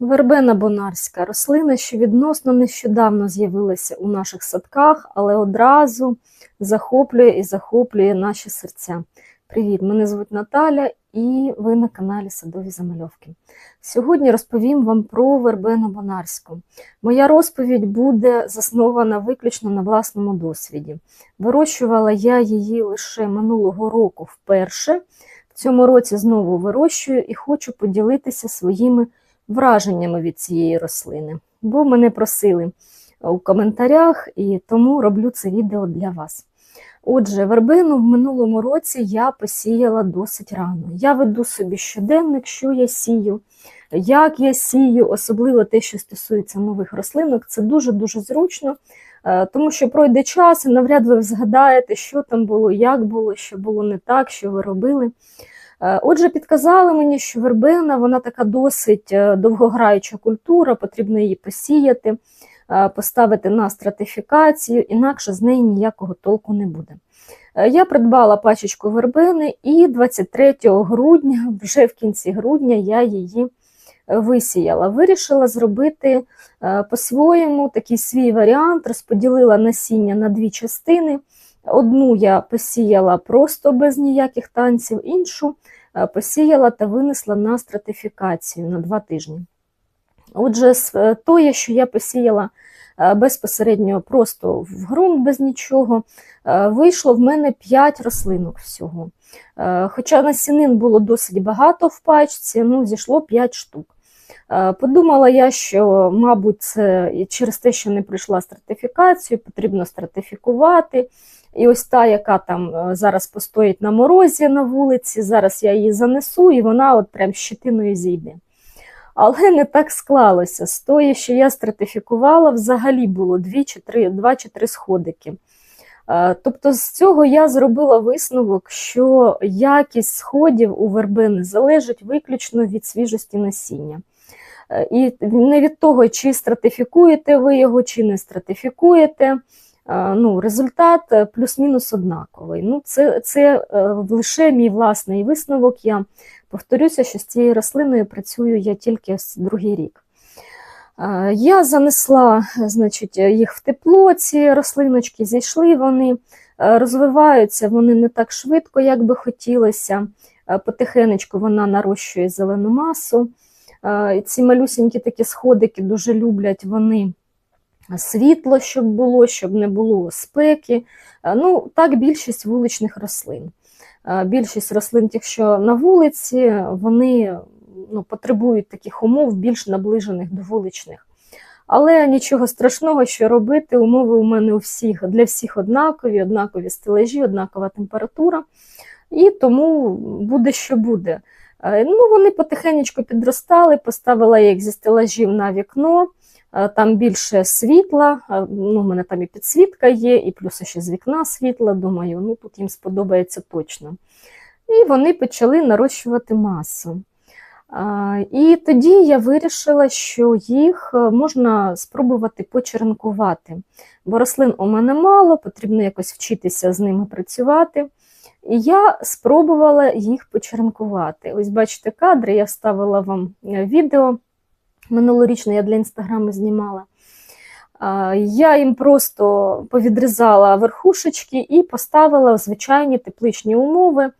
Вербена бонарська рослина, що відносно нещодавно з'явилася у наших садках, але одразу захоплює і захоплює наші серця. Привіт! Мене звуть Наталя і ви на каналі Садові Замальовки. Сьогодні розповім вам про вербену бонарську. Моя розповідь буде заснована виключно на власному досвіді. Вирощувала я її лише минулого року вперше. В цьому році знову вирощую і хочу поділитися своїми враженнями від цієї рослини, бо мене просили у коментарях, і тому роблю це відео для вас. Отже, вербину в минулому році я посіяла досить рано. Я веду собі щоденник, що я сію, як я сію, особливо те, що стосується нових рослинок, це дуже-дуже зручно, е, тому що пройде час і навряд ви згадаєте, що там було, як було, що було не так, що ви робили. Е, отже, підказали мені, що вербена вона така досить е, довгограюча культура, потрібно її посіяти, е, поставити на стратифікацію, інакше з неї ніякого толку не буде. Я придбала пачечку вербени, і 23 грудня, вже в кінці грудня, я її висіяла. Вирішила зробити по-своєму такий свій варіант, розподілила насіння на дві частини. Одну я посіяла просто без ніяких танців, іншу е, посіяла та винесла на стратифікацію на два тижні. Отже, е, тої, що я посіяла е, безпосередньо просто в ґрунт без нічого, вийшло в мене 5 рослинок всього. Хоча насінин було досить багато в пачці, ну, зійшло 5 штук. Подумала я, що, мабуть, це через те, що не пройшла стратифікацію, потрібно стратифікувати. І ось та, яка там е, зараз постоїть на морозі на вулиці, зараз я її занесу, і вона от прям щитиною зійде. Але не так склалося. З тої, що я стратифікувала, взагалі було 2 чи 3, 2 чи 3 сходики. Е, тобто з цього я зробила висновок, що якість сходів у вербини залежить виключно від свіжості насіння. Е, і не від того, чи стратифікуєте ви його, чи не стратифікуєте ну, результат е, плюс-мінус однаковий. Ну, Це це е, лише мій власний висновок. Я повторюся, що з цією рослиною працюю я тільки другий рік. Я занесла значить, їх в тепло, ці рослиночки зійшли, вони розвиваються вони не так швидко, як би хотілося. Потихенечку вона нарощує зелену масу. Ці малюсенькі такі сходики дуже люблять вони світло, щоб було, щоб не було спеки. Е, ну, Так, більшість вуличних рослин. Е, більшість рослин, тих, що на вулиці, вони ну, потребують таких умов, більш наближених до вуличних. Але нічого страшного, що робити, умови у мене у всіх, для всіх однакові, однакові стележі, однакова температура. І тому буде, що буде. Е, ну, Вони потихеньку підростали, поставила їх зі стелажів на вікно. Е, там більше світла, е, ну, у мене там і підсвітка є, і плюс ще з вікна світла, думаю, ну тут їм сподобається точно. І вони почали нарощувати масу. І тоді я вирішила, що їх е, можна спробувати почеренкувати. Бо рослин у мене мало, потрібно якось вчитися з ними працювати. І я спробувала їх почеренкувати. Ось бачите кадри, я вставила вам відео. Минулорічно я для інстаграму знімала. Я їм просто повідрізала верхушечки і поставила в звичайні тепличні умови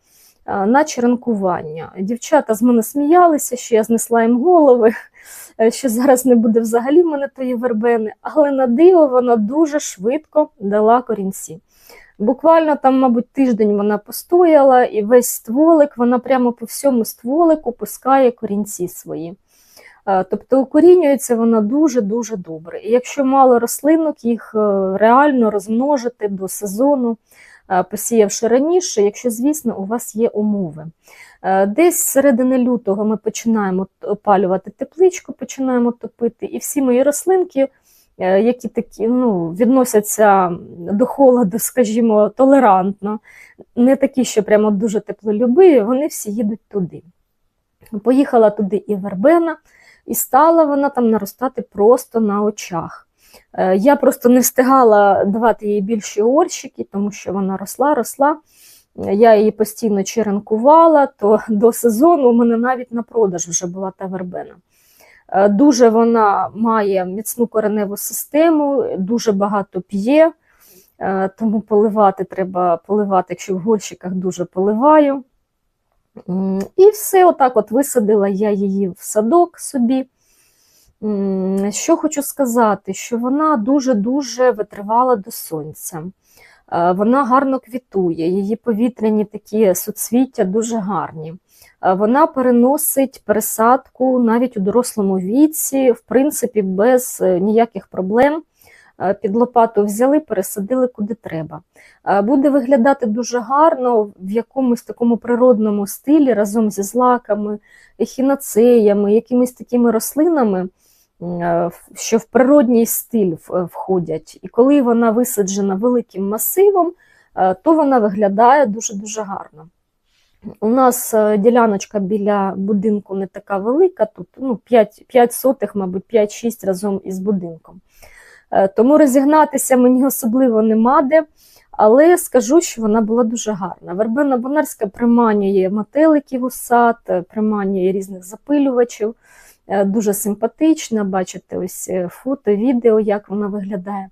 на черенкування. Дівчата з мене сміялися, що я знесла їм голови, що зараз не буде взагалі в мене тої вербени, але на диво вона дуже швидко дала корінці. Буквально там, мабуть, тиждень вона постояла, і весь стволик, вона прямо по всьому стволику пускає корінці свої. Е, тобто укорінюється вона дуже-дуже добре. І якщо мало рослинок, їх е, реально розмножити до сезону, е, посіявши раніше, якщо, звісно, у вас є умови. Десь з середини лютого ми починаємо опалювати тепличку, починаємо топити, і всі мої рослинки, які такі ну, відносяться до холоду, скажімо, толерантно, не такі, що прямо дуже теплолюбиві, вони всі їдуть туди. Поїхала туди і вербена і стала вона там наростати просто на очах. Е, я просто не встигала давати їй більші орщики, тому що вона росла, росла. Я її постійно черенкувала, то до сезону у мене навіть на продаж вже була та вербена. Е, Дуже вона має міцну кореневу систему, дуже багато п'є, е, тому поливати треба поливати, якщо в горщиках дуже поливаю. І все, отак от висадила я її в садок собі. Що хочу сказати, що вона дуже-дуже витривала до сонця. Е, Вона гарно квітує, її повітряні такі суцвіття дуже гарні. Е, Вона переносить пересадку навіть у дорослому віці, в принципі, без е, ніяких проблем. Е, Під лопату взяли, пересадили куди треба. Е, Буде виглядати дуже гарно в якомусь такому природному стилі разом зі злаками, ехінацеями, якимись такими рослинами, е, що в природній стиль входять. І коли вона висаджена великим масивом, то вона виглядає дуже-дуже гарно. У нас діляночка біля будинку не така велика, тут ну, 5, 5 сотих, мабуть, 5-6 разом із будинком. Е, Тому розігнатися мені особливо нема де, але скажу, що вона була дуже гарна. Вербена Бонарська приманює метеликів у сад, е, приманює різних запилювачів, е, дуже симпатична. Бачите, ось фото, відео, як вона виглядає.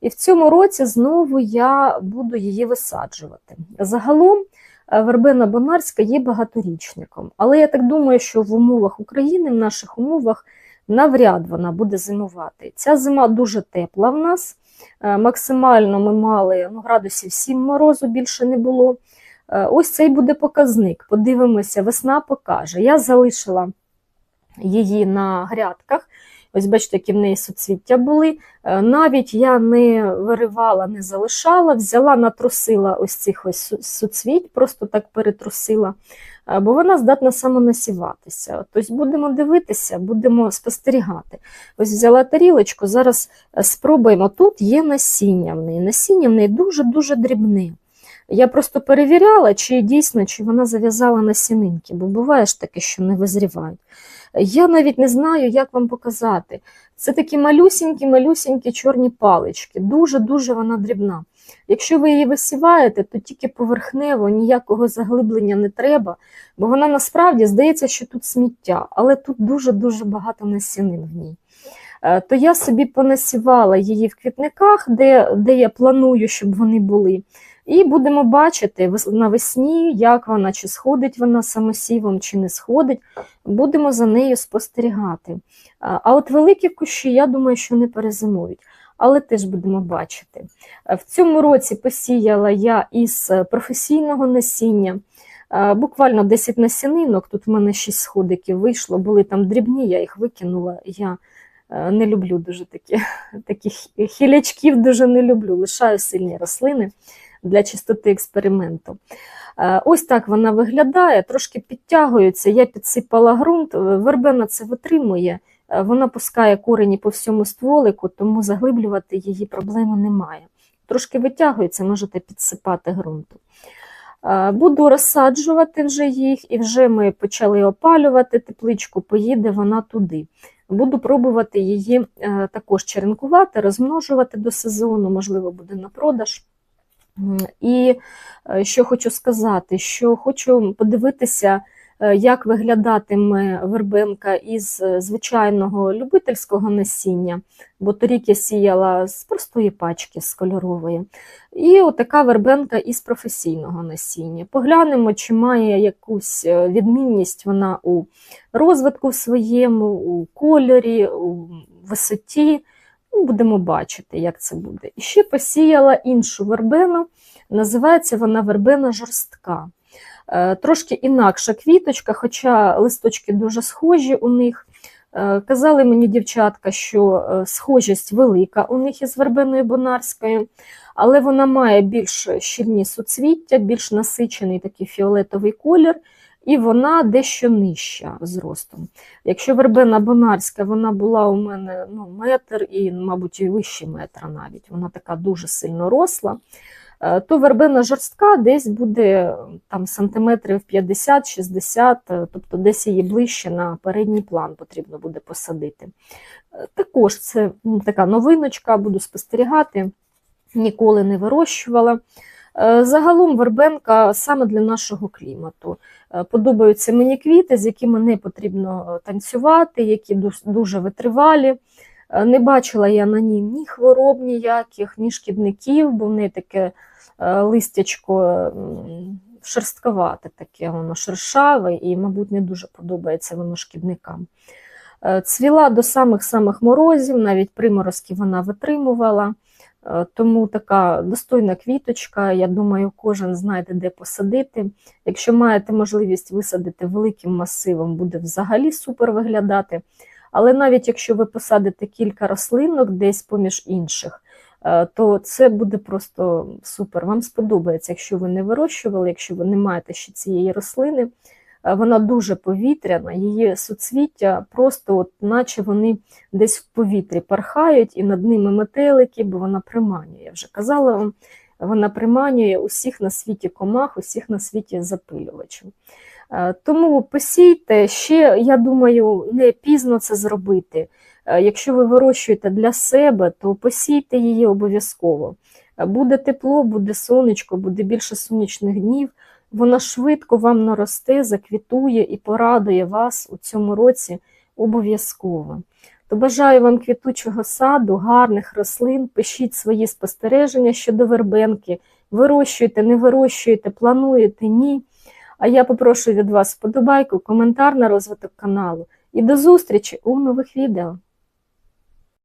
І в цьому році знову я буду її висаджувати. Загалом вербена Бонарська є багаторічником, але я так думаю, що в умовах України, в наших умовах, навряд вона буде зимувати. Ця зима дуже тепла в нас. Е, Максимально ми мали ну, градусів 7 морозу, більше не було. Е, Ось цей буде показник. Подивимося, весна покаже. Я залишила її на грядках. Ось бачите, які в неї суцвіття були. Е, Навіть я не виривала, не залишала, взяла, натрусила ось цих ось суцвіть, просто так перетрусила, е, бо вона здатна самонасіватися. Тобто будемо дивитися, будемо спостерігати. Ось взяла тарілочку, зараз е, спробуємо. Тут є насіння в неї. Насіння в неї дуже-дуже дрібне. Я просто перевіряла, чи дійсно чи вона зав'язала насінинки, бо буває ж таке, що не визрівають. Я навіть не знаю, як вам показати. Це такі малюсінькі-малюсінькі чорні палички. Дуже-дуже вона дрібна. Якщо ви її висіваєте, то тільки поверхнево ніякого заглиблення не треба, бо вона насправді здається, що тут сміття, але тут дуже-дуже багато насінин в ній. Е, То я собі понасівала її в квітниках, де, де я планую, щоб вони були. І будемо бачити навесні, як вона, чи сходить вона самосівом, чи не сходить. Будемо за нею спостерігати. А от великі кущі, я думаю, що не перезимують, але теж будемо бачити. В цьому році посіяла я із е, професійного насіння. Буквально 10 насінинок, тут в мене 6 сходиків вийшло, були там дрібні, я їх викинула. Я е, не люблю дуже такі, таких хілячків, дуже не люблю. Лишаю сильні рослини для чистоти експерименту. Е, Ось так вона виглядає, трошки підтягується. Я підсипала ґрунт, е, вербена це витримує, е, вона пускає корені по всьому стволику, тому заглиблювати її проблеми немає. Трошки витягується, можете підсипати ґрунту. Буду розсаджувати вже їх, і вже ми почали опалювати тепличку, поїде вона туди. Буду пробувати її також черенкувати, розмножувати до сезону, можливо, буде на продаж. І е, що хочу сказати, що хочу подивитися, е, як виглядатиме вербенка із е, звичайного любительського насіння, бо торік я сіяла з простої пачки, з кольорової. І отака вербенка із професійного насіння. Поглянемо, чи має якусь відмінність вона у розвитку своєму, у кольорі, у висоті. Ну, Будемо бачити, як це буде. І ще посіяла іншу вербену, називається вона вербена жорстка. Е, Трошки інакша квіточка, хоча листочки дуже схожі у них. Е, Казали мені дівчатка, що е, схожість велика у них із вербеною бонарською, але вона має більш щільні суцвіття, більш насичений такий фіолетовий колір, і вона дещо нижча зростом. Якщо вербена бонарська, вона була у мене ну, метр і, мабуть, і вище метра навіть. Вона така дуже сильно росла. Е, То вербена жорстка десь буде там сантиметрів 50-60, е, тобто десь її ближче на передній план потрібно буде посадити. Е, Також це така новиночка, буду спостерігати, ніколи не вирощувала. Е, Загалом вербенка саме для нашого клімату. Е, Подобаються мені квіти, з якими не потрібно е, танцювати, які дуже витривалі. Не бачила я на ній ні хвороб ніяких, ні шкідників, бо в неї таке листячко шерстковате, таке воно шершаве, і, мабуть, не дуже подобається воно шкідникам. Цвіла до самих-самих морозів, навіть приморозки вона витримувала. Е, Тому така достойна квіточка. Я думаю, кожен знайде, де посадити. Якщо маєте можливість висадити великим масивом, буде взагалі супер виглядати. Але навіть якщо ви посадите кілька рослинок десь поміж інших, е, то це буде просто супер. Вам сподобається, якщо ви не вирощували, якщо ви не маєте ще цієї рослини. Е, Вона дуже повітряна, її суцвіття просто, от, наче вони десь в повітрі пархають, і над ними метелики, бо вона приманює. Я вже казала вам, вона приманює усіх на світі комах, усіх на світі запилювачів. Е, Тому посійте ще, я думаю, не пізно це зробити. Е, Якщо ви вирощуєте для себе, то посійте її обов'язково. Буде тепло, буде сонечко, буде більше сонячних днів. Вона швидко вам наросте, заквітує і порадує вас у цьому році обов'язково. То бажаю вам квітучого саду, гарних рослин, пишіть свої спостереження щодо вербенки, вирощуєте, не вирощуєте, плануєте, ні. А я попрошу від вас вподобайку, коментар на розвиток каналу. І до зустрічі у нових відео.